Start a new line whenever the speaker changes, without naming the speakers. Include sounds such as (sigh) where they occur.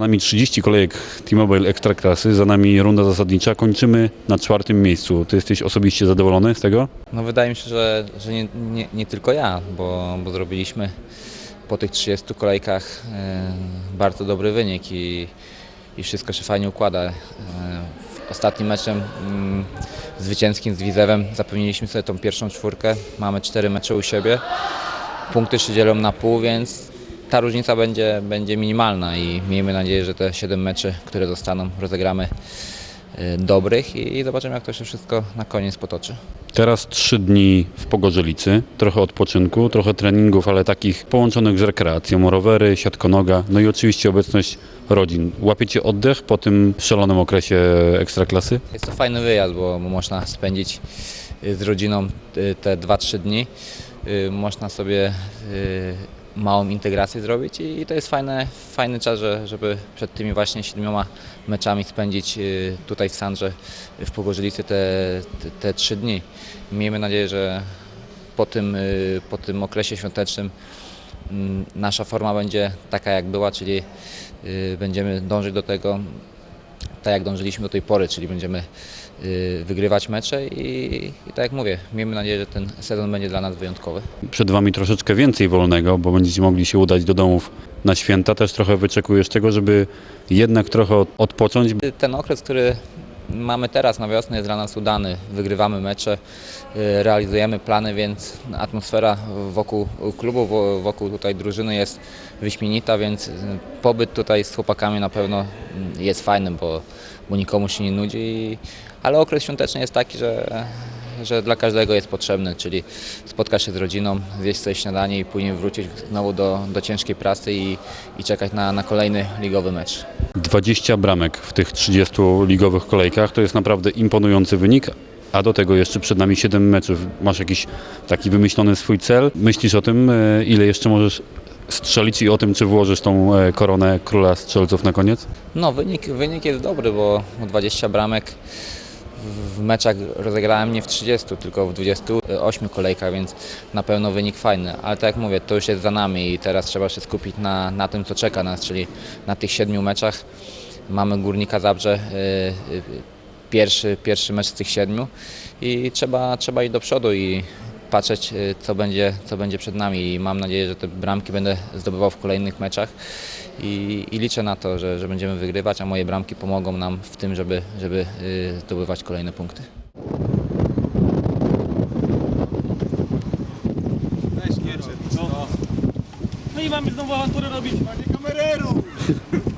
Nami 30 kolejek T-Mobile Ekstraklasy, za nami runda zasadnicza. Kończymy na czwartym miejscu. Ty jesteś osobiście zadowolony z tego?
No wydaje mi się, że, że nie, nie, nie tylko ja, bo, bo zrobiliśmy po tych 30 kolejkach e, bardzo dobry wynik i, i wszystko się fajnie układa. W ostatnim meczem mm, zwycięskim z Widzewem zapewniliśmy sobie tą pierwszą czwórkę. Mamy cztery mecze u siebie. Punkty się dzielą na pół, więc ta różnica będzie, będzie minimalna i miejmy nadzieję, że te 7 meczy, które zostaną, rozegramy e, dobrych i, i zobaczymy, jak to się wszystko na koniec potoczy.
Teraz trzy dni w Pogorzelicy, trochę odpoczynku, trochę treningów, ale takich połączonych z rekreacją, rowery, siatkonoga, no i oczywiście obecność rodzin. Łapiecie oddech po tym szalonym okresie Ekstraklasy?
Jest to fajny wyjazd, bo można spędzić y, z rodziną y, te 2-3 dni. Y, Można sobie y, małą integrację zrobić i to jest fajne, fajny czas, że, żeby przed tymi właśnie siedmioma meczami spędzić y, tutaj w Sandrze w Pogorzylicy te, te, te 3 dni. Miejmy nadzieję, że po tym, y, po tym okresie świątecznym mm, nasza forma będzie taka jak była, czyli y, będziemy dążyć do tego, tak jak dążyliśmy do tej pory, czyli będziemy y, wygrywać mecze i, i tak jak mówię, miejmy nadzieję, że ten sezon będzie dla nas wyjątkowy.
Przed Wami troszeczkę więcej wolnego, bo będziecie mogli się udać do domów na święta. Też trochę wyczekujesz tego, żeby jednak trochę od- odpocząć.
Ten okres, który mamy teraz na wiosnę jest dla nas udany. Wygrywamy mecze, y, realizujemy plany, więc atmosfera wokół klubu, wo- wokół tutaj drużyny jest wyśmienita, więc y, pobyt tutaj z chłopakami na pewno mm, jest fajny, bo, bo nikomu się nie nudzi. Ale okres świąteczny jest taki, że, że dla każdego jest potrzebny, czyli spotkać się z rodziną, zjeść sobie śniadanie i później wrócić znowu do, do ciężkiej pracy i, i czekać na, na kolejny ligowy mecz.
20 bramek w tych 30 ligowych kolejkach to jest naprawdę imponujący wynik. A do tego jeszcze przed nami 7 meczów. Masz jakiś taki wymyślony swój cel? Myślisz o tym, e, ile jeszcze możesz strzelić i o tym, czy włożysz tą e, koronę króla strzelców na koniec?
No, wynik, wynik jest dobry, bo 20 bramek w- meczach rozegrałem nie w 30, tylko w 28 kolejkach, więc na pewno wynik fajny. Ale tak jak mówię, to już jest za nami i teraz trzeba się skupić na, na tym, co czeka nas, czyli na tych siedmiu meczach. Mamy Górnika Zabrze, y, y, pierwszy, pierwszy mecz z tych siedmiu i trzeba, trzeba iść do przodu i patrzeć, y, co będzie, co będzie przed nami. I mam nadzieję, że te bramki będę zdobywał w kolejnych meczach i, i liczę na to, że, że będziemy wygrywać, a moje bramki pomogą nam w tym, żeby, żeby y, zdobywać kolejne punkty.
No i mamy znowu awanturę robić. Panie kamereru! (laughs)